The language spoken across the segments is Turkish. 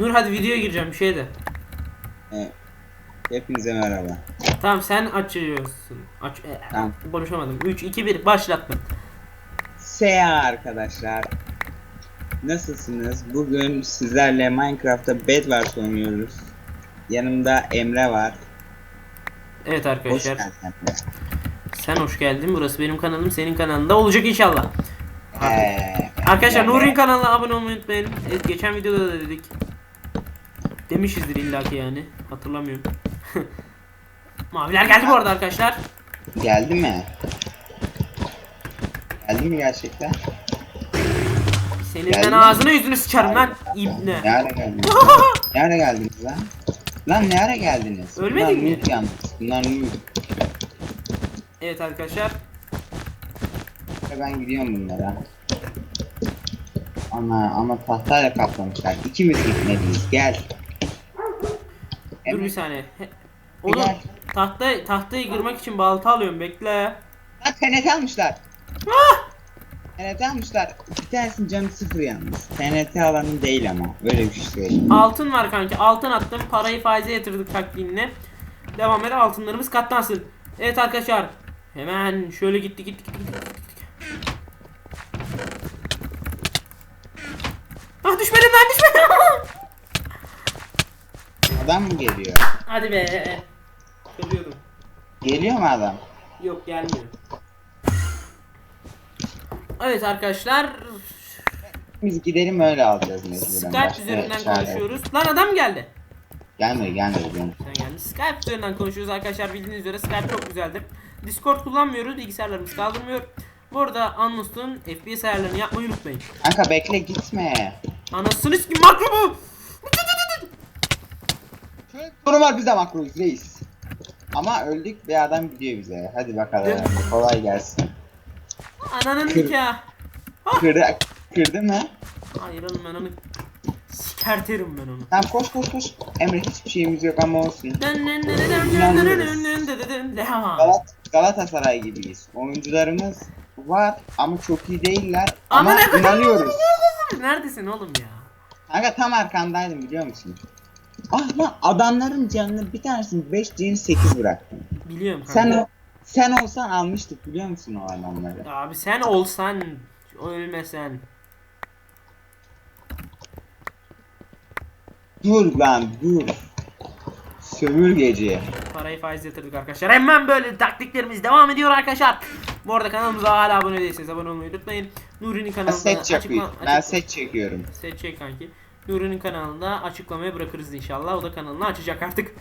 Nur hadi videoya gireceğim bir şey de. Evet. Hepinize merhaba. Tamam sen açıyorsun. Aç e, Tamam. konuşamadım. 3 2 1 başlattım. Seya arkadaşlar. Nasılsınız? Bugün sizlerle Minecraft'ta Bedwars oynuyoruz. Yanımda Emre var. Evet Hoş arkadaşlar. geldin Emre. Sen hoş geldin. Burası benim kanalım. Senin kanalında olacak inşallah. Ee, Arkadaşlar Emre. Nuri'nin kanalına abone olmayı unutmayın. Evet, geçen videoda da dedik. Demişizdir illaki yani. Hatırlamıyorum. Maviler geldi bu arada arkadaşlar. Geldi mi? Geldi mi gerçekten? Senin Geldi ben mi? ağzına yüzünü sıçarım lan. İbne. Ne ara geldiniz? ne ara geldiniz lan? Lan ne ara geldiniz? Ölmedin Bunlar mi? yalnız. Bunlar noob. Evet arkadaşlar. Ben gidiyorum bunlara. Ama ama tahtayla kaplamışlar. İkimiz gitmeliyiz. Gel. Dur bir saniye. Oğlum Gel. tahta, tahtayı kırmak için balta alıyorum bekle. Lan TNT almışlar. TNT almışlar. Bir tanesinin canı sıfır yalnız. TNT alanı değil ama. Öyle bir şey söyleyeyim. Altın var kanki. Altın attım. Parayı faize yatırdık taktiğinle. Devam eder altınlarımız katlansın. Evet arkadaşlar. Hemen şöyle gitti gitti gitti gitti. gitti. Ah düşmedim lan düşmedim. Adam mı geliyor? Hadi be. Ölüyordum. Geliyor mu adam? Yok gelmiyor. Evet arkadaşlar. Biz gidelim öyle alacağız mecburen. Skype Başka üzerinden çare konuşuyoruz. Lan adam geldi. Gelmiyor gelmiyor. gelmiyor. Sen geldin. Skype üzerinden konuşuyoruz arkadaşlar. Bildiğiniz üzere Skype çok güzeldir. Discord kullanmıyoruz. Bilgisayarlarımız kaldırmıyor. Bu arada Anlus'un FPS ayarlarını yapmayı unutmayın. Kanka bekle gitme. Anasını sikim makro bu. Soru var bize makruyuz reis. Ama öldük ve adam gidiyor bize. Hadi bakalım. Değil Kolay gelsin. Ananın Kır- nikahı. Kırdı, kırdı mı? Hayır oğlum ben onu sikerterim ben onu. Tamam koş koş koş. Emre hiçbir şeyimiz yok ama olsun. Devam. Galat Galatasaray gibiyiz. Oyuncularımız var ama çok iyi değiller. Ama Ama ne inanıyoruz. Neredesin oğlum ya? Kanka tam arkandaydım biliyor musun? Ah lan adamların canını bir tanesini 5 canı 8 bıraktım. Biliyorum kanka. Sen sen olsan almıştık biliyor musun o adamları? Abi sen olsan ölmesen. Dur lan dur. Sömürgeci. Parayı faiz yatırdık arkadaşlar. Hemen böyle taktiklerimiz devam ediyor arkadaşlar. Bu arada kanalımıza hala abone değilseniz abone olmayı unutmayın. Nuri'nin Ben kanalında set açıkla- Ben set çekiyorum. set çek kanki. Nuri'nin kanalında açıklamaya bırakırız inşallah. O da kanalını açacak artık.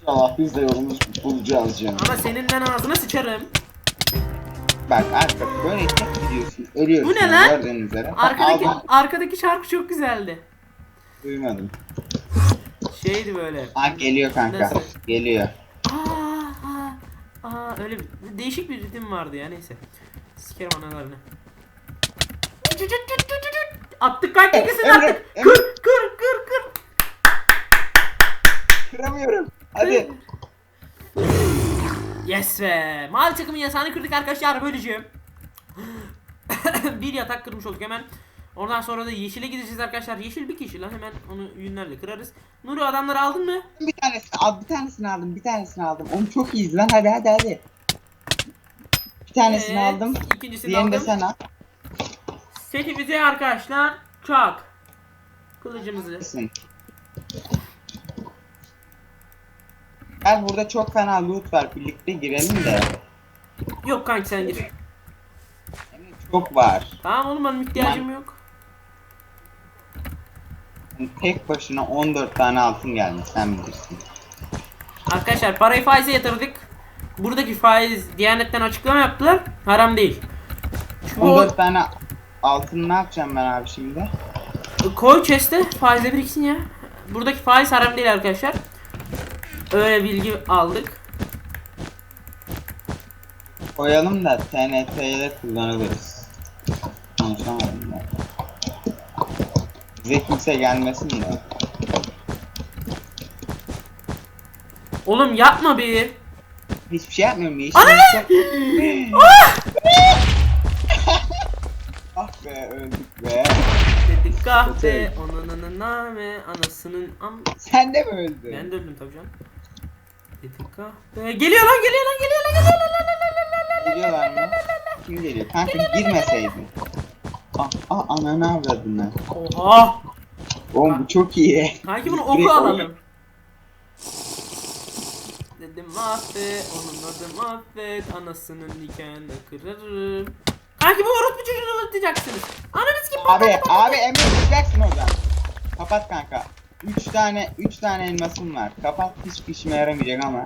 İnşallah biz de yolumuzu bulacağız canım. Ama senin ben ağzına sıçarım. Bak arka böyle tek gidiyorsun. Ölüyorsun. Bu ne lan? Gördüğünüz üzere. Bak, Arkadaki aldım. arkadaki şarkı çok güzeldi. Duymadım. Şeydi böyle. Ha geliyor kanka. Nasıl? Geliyor. Aa, aa, aa, öyle bir, değişik bir ritim vardı ya neyse. Sikerim analarını. Attık kanka ikisini Emre, attık. Emre. Kır kır kır kır. Kıramıyorum. Hadi. Yes be. Mavi takımın yasağını kırdık arkadaşlar böylece. bir yatak kırmış olduk hemen. Oradan sonra da yeşile gideceğiz arkadaşlar. Yeşil bir kişi lan hemen onu yünlerle kırarız. Nuri adamları aldın mı? Bir tanesini al, bir tanesini aldım, bir tanesini aldım. Onu çok iyiyiz lan hadi hadi hadi. Bir tanesini Evet, aldım. ikincisini Diğerini de aldım. sen al. Setimize arkadaşlar çak. Kılıcımızı. Gel burada çok fena loot var. Birlikte girelim de. Yok kanki sen gir. Çok var. Tamam oğlum benim ihtiyacım yok. Tek başına 14 tane altın gelmiş sen bilirsin. Arkadaşlar parayı faize yatırdık. Buradaki faiz Diyanet'ten açıklama yaptılar. Haram değil. Şu 14 tane altın ne yapacağım ben abi şimdi? koy chest'e faize biriksin ya. Buradaki faiz haram değil arkadaşlar. Öyle bilgi aldık. Koyalım da TNT'yle kullanırız. Konuşamadım ben. Bize kimse gelmesin de. Oğlum yapma bir. Hiçbir şey yapmıyorum. Yeşil Ana ah be. Dedik. Kahve Kötü. onun name anasının am Sen de mi öldün? Ben de öldüm tabii canım. Dedik kahve Geliyor lan geliyor lan geliyor lan geliyor lan, lan, lan, lan, lan, lan. Geliyorlar mı? Kim geliyor? Kanka girmeseydin. Ah, ah ananı avradını. Oha Oğlum bu çok iyi. Kanki bunu oku alalım. Dedim affet, onun adı mahvet, anasının nikahını kırarım. Kanki bu orospu çocuğunu öldüreceksiniz. Ananız kim? Abi, abi Emre çıkacaksın oradan. Kapat kanka. 3 tane 3 tane elmasım var. Kapat hiç işime yaramayacak ama.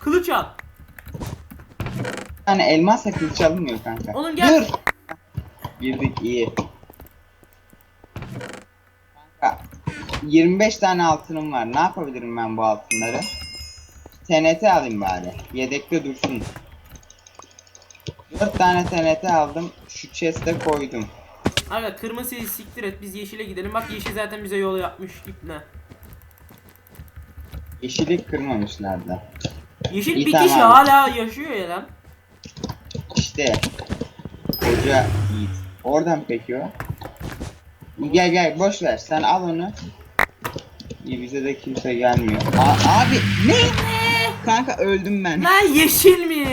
Kılıç al. Bir tane elmasla kılıç alınmıyor kanka. Oğlum gel. Dur. Girdik iyi. Kanka 25 tane altınım var. Ne yapabilirim ben bu altınları? TNT alayım bari. Yedekte dursun. 4 tane TNT aldım. Şu chest'e koydum. Aga kırmızıyı siktir et biz yeşile gidelim. Bak yeşil zaten bize yol yapmış ipne. Yeşili kırmamışlar da. Yeşil İyi, bir tamam kişi hala yaşıyor ya lan. İşte. Koca Yiğit. Oradan peki o. Gel gel boş ver. Sen al onu. İyi bize de kimse gelmiyor. A- abi ne? Kanka öldüm ben. Lan yeşilmiş.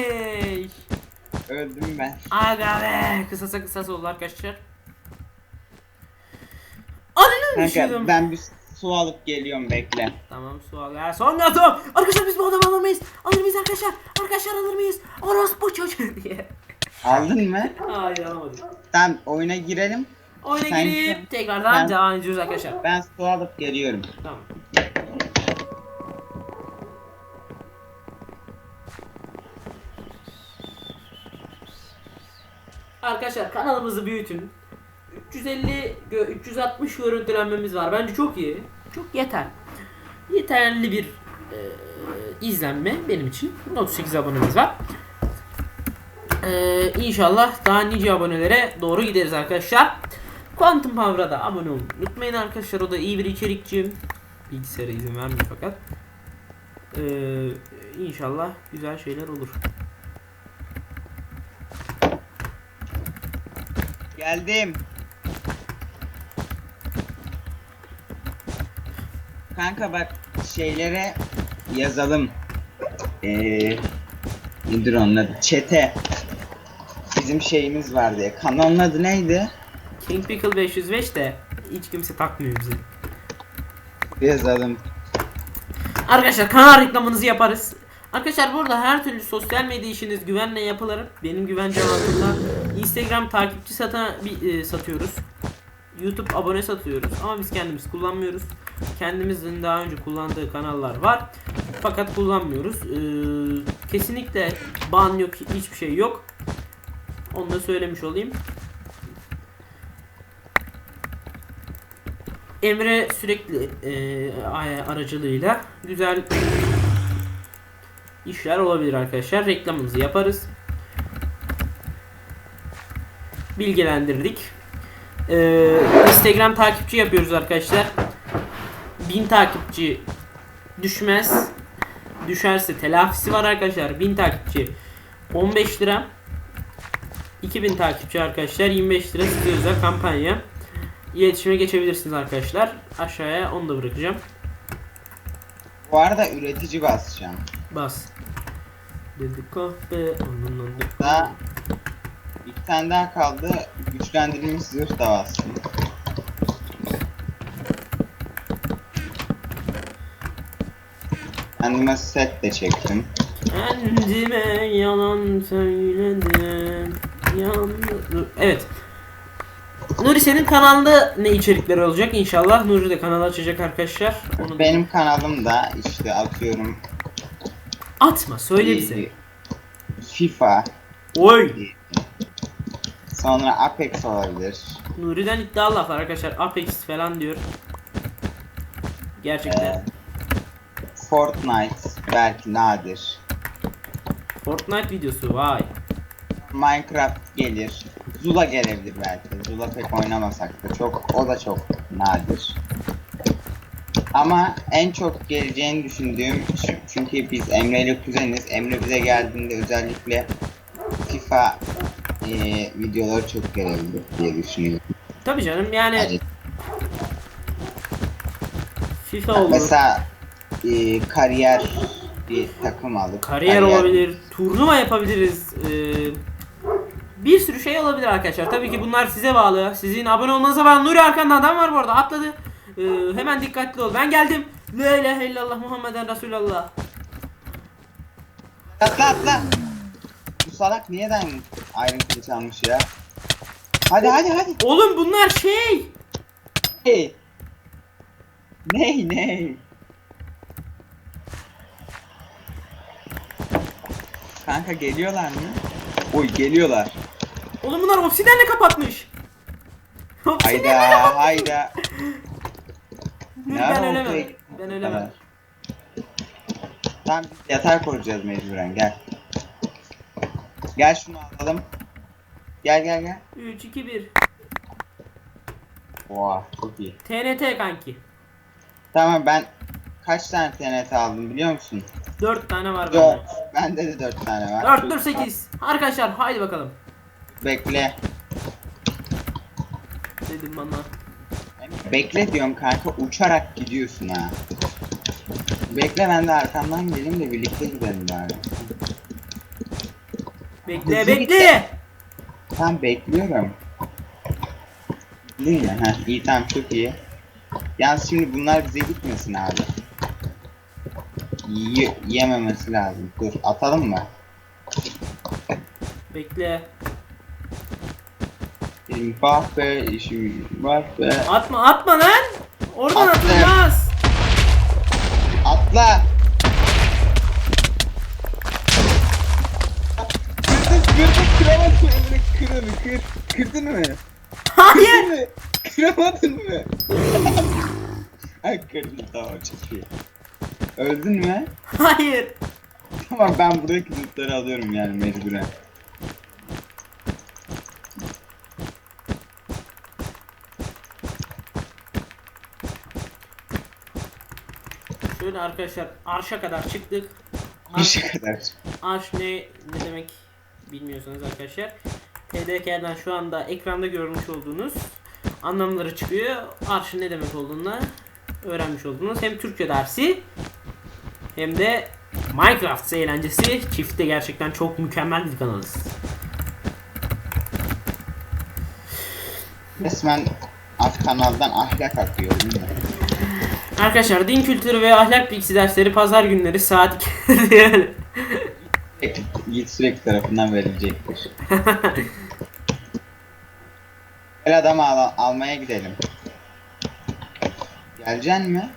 Öldüm ben. Aga be. Kısasa kısasa oldu arkadaşlar. Ananı Kanka düşürdüm. ben bir su alıp geliyorum bekle. Tamam su al. Ya son atom. Arkadaşlar biz bu adamı alır mıyız? Alır mıyız arkadaşlar? Arkadaşlar alır mıyız? Orospu çocuğu diye. Aldın mı? Hayır alamadım. Tamam oyuna girelim. Oyuna Sen- girip tekrardan Ben- devam ediyoruz arkadaşlar. Ben su alıp geliyorum. Tamam. Arkadaşlar kanalımızı büyütün. 350 gö- 360 görüntülenmemiz var. Bence çok iyi. Çok yeter. Yeterli bir e, izlenme benim için. 38 abonemiz var. E, inşallah daha nice abonelere doğru gideriz arkadaşlar. Quantum Power'a da abone olmayı unutmayın arkadaşlar. O da iyi bir içerikçi. Bilgisayara izin vermiyor fakat. Ee, inşallah güzel şeyler olur. Geldim. Kanka bak şeylere yazalım. Ee, nedir onun adı? Çete. Bizim şeyimiz vardı ya. Kanalın adı neydi? King Pickle 505 de hiç kimse takmıyor bizi. Yazalım. Arkadaşlar kanal reklamınızı yaparız. Arkadaşlar burada her türlü sosyal medya işiniz güvenle yapılır. Benim güvencem altında. Instagram takipçi sata, bir, e, satıyoruz. YouTube abone satıyoruz ama biz kendimiz kullanmıyoruz. Kendimizin daha önce kullandığı kanallar var. Fakat kullanmıyoruz. Ee, kesinlikle ban yok, hiçbir şey yok. Onu da söylemiş olayım. Emre sürekli e, aracılığıyla güzel işler olabilir arkadaşlar. Reklamımızı yaparız. Bilgilendirdik. Ee, Instagram takipçi yapıyoruz arkadaşlar. 1000 takipçi düşmez. Düşerse telafisi var arkadaşlar. 1000 takipçi 15 lira. 2000 takipçi arkadaşlar 25 lira size özel kampanya. İletişime geçebilirsiniz arkadaşlar. Aşağıya onu da bırakacağım. Bu arada üretici basacağım. Bas. Dedik kahve onun adı. Bir tane daha kaldı. Güçlendirilmiş zırh da bassın. Kendime set de çektim. Kendime yalan söyledim. Yalnız... Evet. Nuri senin kanalında ne içerikler olacak inşallah. Nuri de kanal açacak arkadaşlar. Onu Benim kanalımda işte atıyorum atma söyle bize. FIFA, Oy. Sonra Apex olabilir. Nuri'den iddialı laflar arkadaşlar. Apex falan diyor. Gerçekten. Ee, Fortnite belki nadir. Fortnite videosu vay. Minecraft gelir. Zula gelebilir belki. Zula pek oynamasak da çok o da çok nadir. Ama en çok geleceğini düşündüğüm çü- çünkü biz Emre ile kuzeniz. Emre bize geldiğinde özellikle FIFA eee, videoları çok gelebilir diye düşünüyorum. Tabii canım yani Hadi. FIFA olur. Mesela e, kariyer bir takım alıp Kariyer olabilir, turnuva yapabiliriz. Ee, bir sürü şey olabilir arkadaşlar. Tabii ki bunlar size bağlı. Sizin abone olmanıza bağlı. Nuri arkanda adam var bu arada. Atladı. Ee, hemen dikkatli ol. Ben geldim. La ilahe illallah Muhammeden Resulallah. Atla atla. Salak niyeden Iron Kılıç almış ya? Hadi hadi hadi. Oğlum bunlar şey. Hey. Ney ney? Kanka geliyorlar mı? Oy geliyorlar. Oğlum bunlar obsidenle kapatmış. Obsidenle Hayda hayda. Dur, Ne ben ölemem. Ben ölemem. Tamam yatar koruyacağız mecburen gel. Gel şunu alalım. Gel gel gel. 3 2 1. Oha çok iyi. TNT kanki. Tamam ben kaç tane TNT aldım biliyor musun? 4 tane var bende. 4. Bende de 4 tane var. 4 4 8. Arkadaşlar haydi bakalım. Bekle. Dedim bana. Bekle diyorum kanka uçarak gidiyorsun ha. Bekle ben de arkamdan geleyim de birlikte gidelim bari. Bekle bekle. Tamam bekliyorum. Değil mi? Ha iyi tamam çok iyi. Yalnız şimdi bunlar bize gitmesin abi. Ye- yememesi lazım. Dur atalım mı? Bekle. Bah be işim var be. Atma atma lan. Oradan Attım. atılmaz. Atla. Emre kır onu kır. Kırdın mı? Hayır. Kırdın mı? Kıramadın mı? Ay kırdın tamam çok iyi. Öldün mü? Hayır. Tamam ben buradaki lootları alıyorum yani mecburen. Şöyle arkadaşlar arşa kadar çıktık. Arş, şey kadar. arş ne ne demek bilmiyorsanız arkadaşlar. TDK'den şu anda ekranda görmüş olduğunuz anlamları çıkıyor. Arşın ne demek olduğunu öğrenmiş oldunuz. Hem Türkçe dersi hem de Minecraft eğlencesi. Çifte gerçekten çok mükemmel bir kanalız. Resmen alt kanaldan ahlak akıyor? Arkadaşlar din kültürü ve ahlak bilgisi dersleri pazar günleri saat 2'de Yiğit sürekli tarafından verilecektir. Gel adamı al- almaya gidelim. Geleceksin mi?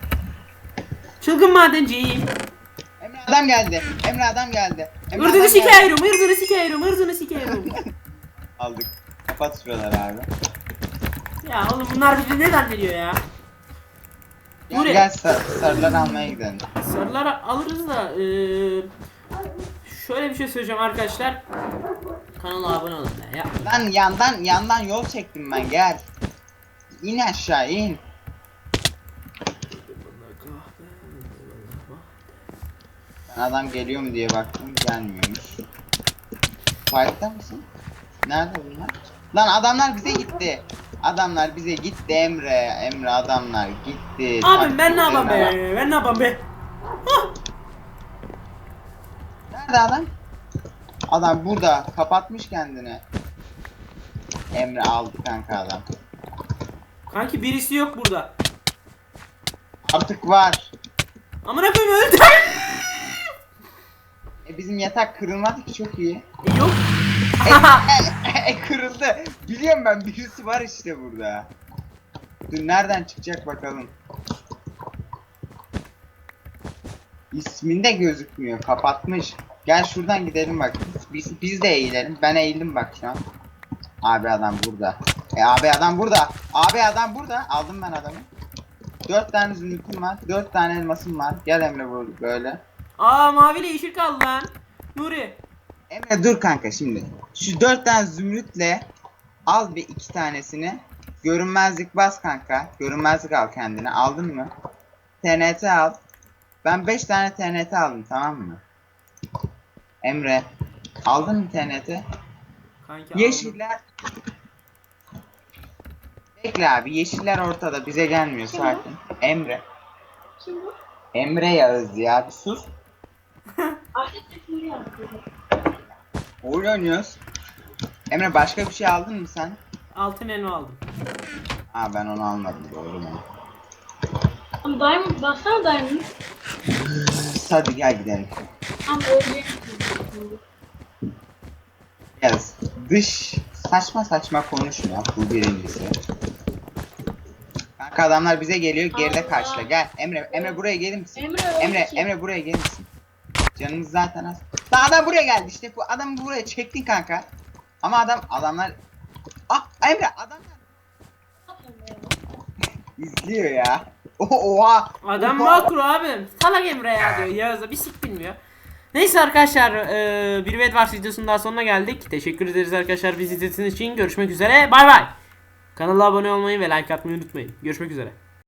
Çılgın madenciyim. Emre adam geldi. Emre adam geldi. Emre Irzını adam geldi. sikerim, ırzını sikerim, ırzını sikerim. Aldık. Kapat şuraları abi. ya oğlum bunlar bizi ne zannediyor ya? Gel, Buraya. gel sar, sarıları almaya gidelim. Sarıları alırız da eee, şöyle bir şey söyleyeceğim arkadaşlar. Kanala abone olun ya. Lan yandan yandan yol çektim ben gel. İn aşağı in. Ben adam geliyor mu diye baktım gelmiyormuş. Fight'ta mısın? Nerede bunlar? Lan adamlar bize gitti. Adamlar bize gitti Emre. Emre adamlar gitti. Abi ben ne yapayım be? Ben ne yapayım be? Nerede adam? Adam burada kapatmış kendini. Emre aldı kanka adam. Kanki birisi yok burada. Artık var. Amına koyayım öldü. E bizim yatak kırılmadı ki çok iyi. E, yok. E, e, kırıldı. Biliyorum ben birisi var işte burada. Dur nereden çıkacak bakalım. İsminde gözükmüyor. Kapatmış. Gel şuradan gidelim bak. Biz, biz de eğilelim. Ben eğildim bak şu an. Abi adam burada. E abi adam burada. Abi adam burada. Aldım ben adamı. Dört tane zümrütüm var. Dört tane elmasım var. Gel Emre böyle. Aa maviyle yeşil kaldı lan. Nuri. Emre dur kanka şimdi. Şu dört tane zümrütle al bir iki tanesini. Görünmezlik bas kanka. Görünmezlik al kendine. Aldın mı? TNT al. Ben 5 tane TNT aldım tamam mı? Emre. Aldın TNT? Kanki aldım. Yeşiller. Bekle abi yeşiller ortada bize gelmiyor Kim sakin. Emre. Kim bu? Emre Yağız ya bir sus. Ahmet Tekin'i yaptı. Oyun oynuyoruz. Emre başka bir şey aldın mı sen? Altın elma aldım. Aa ben onu almadım doğru mu? Ama Diamond baksana Diamond. Hadi gel gidelim. Ama öyle Yaz. Dış saçma saçma konuşma bu birincisi. Kanka adamlar bize geliyor geride Allah. karşıla gel. Emre Emre buraya gelir misin? Emre Emre ki. Emre buraya gelir misin? Canımız zaten az. Lan adam buraya geldi işte bu adamı buraya çektin kanka. Ama adam adamlar Ah Emre adamlar izliyor ya. O- Oha. Adam makro abi. Salak Emre ya diyor. Yağız'a bir sik bilmiyor. Neyse arkadaşlar e, bir Bedwars videosunun daha sonuna geldik. Teşekkür ederiz arkadaşlar bizi izlediğiniz için. Görüşmek üzere. Bay bay. Kanala abone olmayı ve like atmayı unutmayın. Görüşmek üzere.